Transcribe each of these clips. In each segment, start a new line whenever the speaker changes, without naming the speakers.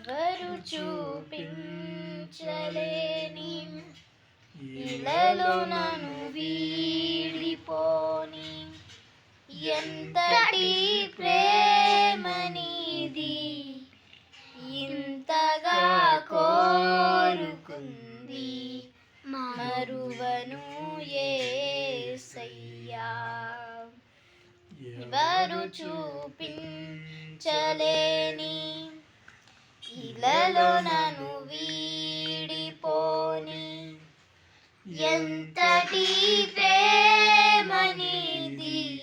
ఎవరు చూపించలేని ఇలలో నన్ను వీడిపోని. ఎంతటి ప్రేమనిది ఇంతగా కోరుకుంది మరువను ఏసయ్యా. ఎవరు చూపించలేని ఇలలో నను వీడిపోని. ఎంతటి ప్రేమనిది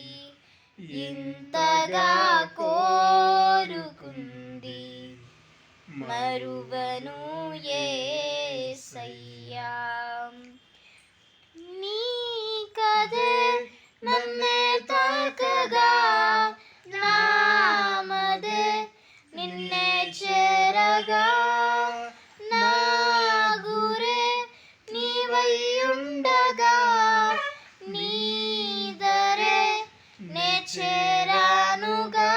ఇంతగా కోరుకుంది. మరువను ఏసయ్యా. నీ కదే నన్నే తాకగా నీవై ఉండగా. నీదరే నే చేరానుగా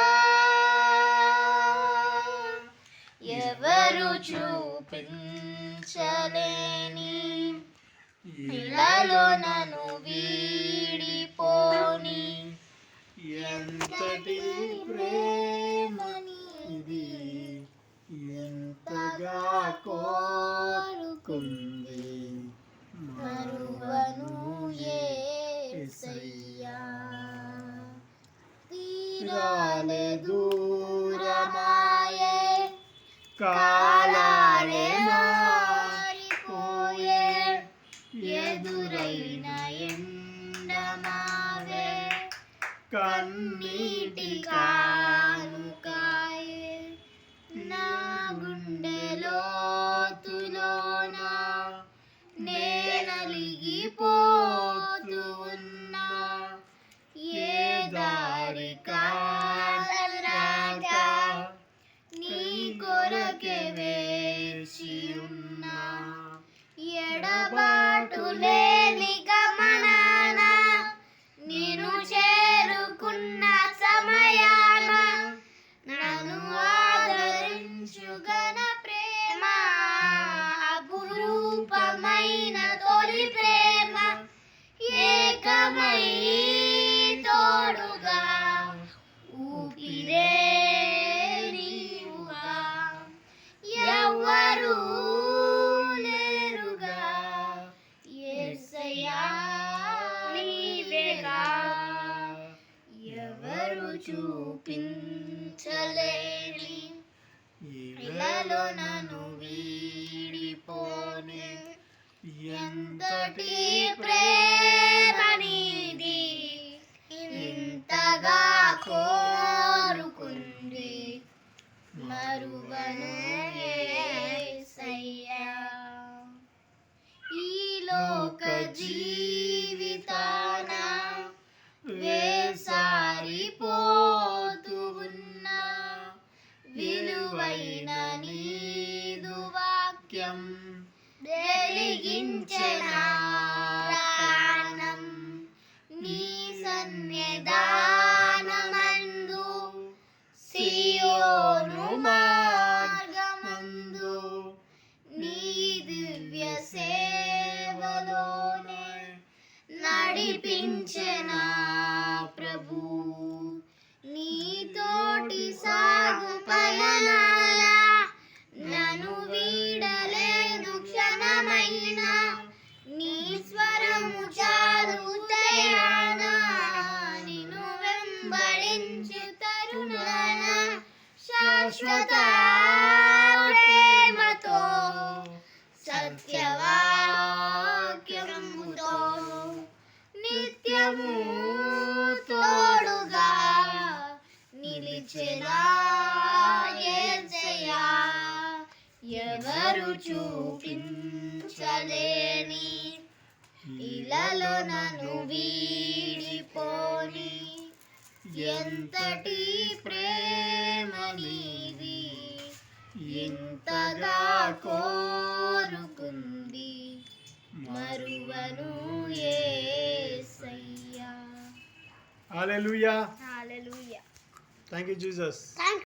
ఎవరు చూపించలేని ఇళ్ళలో నన్ను వీడిపోని.
ఎంతటి ప్రేమని ఇది ఎంతగా కోరుకుంది.
കാലാരെ മാറിപ്പോയ എതുരൈന എണ്ടമാവേ കണ്ണീട്ടി കാണുകായ നാഗുണ്ടലോത്തുലോന നേനലിഗിപ്പോ তুলে చూపించలేని ఇళ్ళలో నన్ను వీడిపోని. ఎంతటి ప్రేమ శాశ్వత ప్రేమతో సత్యవాక్యముతో నిత్యము తోడుగా నిలిచెనా ఎవరు చూపించలేని ఇలలో నన్ను వీడిపోని ఎంతటి ప్రే ఇంతగా కోరుకుంది మరువను యేసయ్యా
hallelujah
hallelujah
thank you Jesus
thank